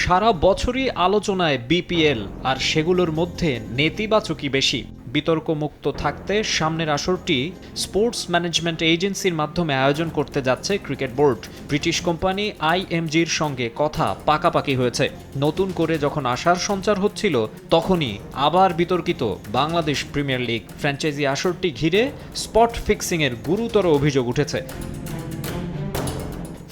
সারা বছরই আলোচনায় বিপিএল, আর সেগুলোর মধ্যে নেতিবাচকই বেশি। বিতর্কমুক্ত থাকতে সামনের আসরটি স্পোর্টস ম্যানেজমেন্ট এজেন্সির মাধ্যমে আয়োজন করতে যাচ্ছে ক্রিকেট বোর্ড। ব্রিটিশ কোম্পানি আইএমজির সঙ্গে কথা পাকাপাকি হয়েছে। নতুন করে যখন আশার সঞ্চার হচ্ছিল, তখনই আবার বিতর্কিত বাংলাদেশ প্রিমিয়ার লিগ। ফ্র্যাঞ্চাইজি আসরটি ঘিরে স্পট ফিক্সিংয়ের গুরুতর অভিযোগ উঠেছে।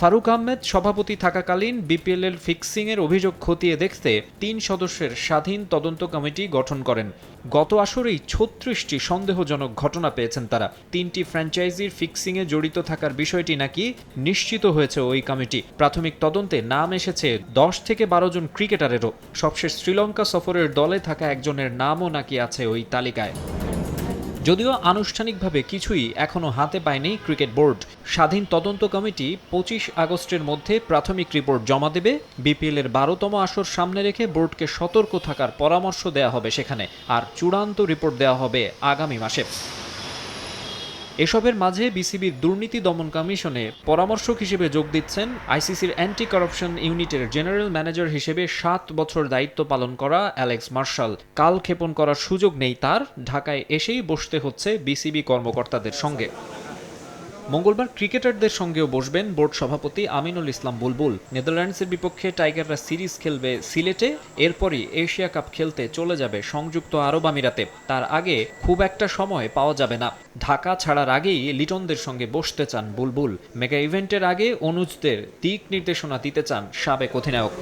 ফারুক আহমেদ সভাপতি থাকাকালীন বিপিএল এর ফিক্সিং এর অভিযোগ খতিয়ে দেখতে তিন সদস্যের স্বাধীন তদন্ত কমিটি গঠন করেন। গত আসরেই ছত্রিশটি সন্দেহজনক ঘটনা পেয়েছেন তারা। তিনটি ফ্র্যাঞ্চাইজির ফিক্সিং এ জড়িত থাকার বিষয়টি নাকি নিশ্চিত হয়েছে ওই কমিটি। প্রাথমিক তদন্তে নাম এসেছে দশ থেকে বারো জন ক্রিকেটারেরও। সবশেষ শ্রীলঙ্কা সফরের দলে থাকা একজনের নামও নাকি আছে ওই তালিকায়। যদিও আনুষ্ঠানিকভাবে কিছুই এখনও হাতে পায়নি ক্রিকেট বোর্ড। স্বাধীন তদন্ত কমিটি পঁচিশ আগস্টের মধ্যে প্রাথমিক রিপোর্ট জমা দেবে। বিপিএল এর বারোতম আসর সামনে রেখে বোর্ডকে সতর্ক থাকার পরামর্শ দেওয়া হবে সেখানে। আর চূড়ান্ত রিপোর্ট দেওয়া হবে আগামী মাসে। এসবের মাঝে বিসিবির দুর্নীতি দমন কমিশনে পরামর্শক হিসেবে যোগ দিচ্ছেন আইসিসির অ্যান্টি করাপশন ইউনিটের জেনারেল ম্যানেজার হিসেবে সাত বছর দায়িত্ব পালন করা অ্যালেক্স মার্শাল। কাল ক্ষেপণ করার সুযোগ নেই তার, ঢাকায় এসেই বসতে হচ্ছে বিসিবি কর্মকর্তাদের সঙ্গে। মঙ্গলবার ক্রিকেটারদের সঙ্গেও বসবেন বোর্ড সভাপতি আমিনুল ইসলাম বুলবুল। নেদারল্যান্ডসের বিপক্ষে টাইগাররা সিরিজ খেলবে সিলেটে, এরপরই এশিয়া কাপ খেলতে চলে যাবে সংযুক্ত আরব আমিরাতে। তার আগে খুব একটা সময় পাওয়া যাবে না। ঢাকা ছাড়ার আগেই লিটনদের সঙ্গে বসতে চান বুলবুল। মেগা ইভেন্টের আগে অনুজদের দিক নির্দেশনা দিতে চান সাবেক অধিনায়ক।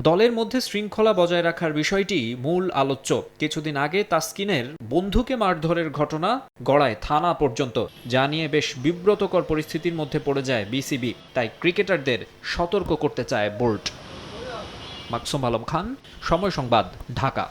দলের মধ্যে শৃঙ্খলা বজায় রাখার বিষয়টি মূল আলোচ্য। কিছুদিন আগে তাসকিনের বন্ধুকে মারধরের ঘটনা গড়ায় থানা পর্যন্ত। যা নিয়ে বেশ বিব্রতকর পরিস্থিতির মধ্যে পড়ে যায় বিসিবি। তাই ক্রিকেটারদের সতর্ক করতে চায় বোল্ট। মাকসুম আলম খান, সময় সংবাদ, ঢাকা।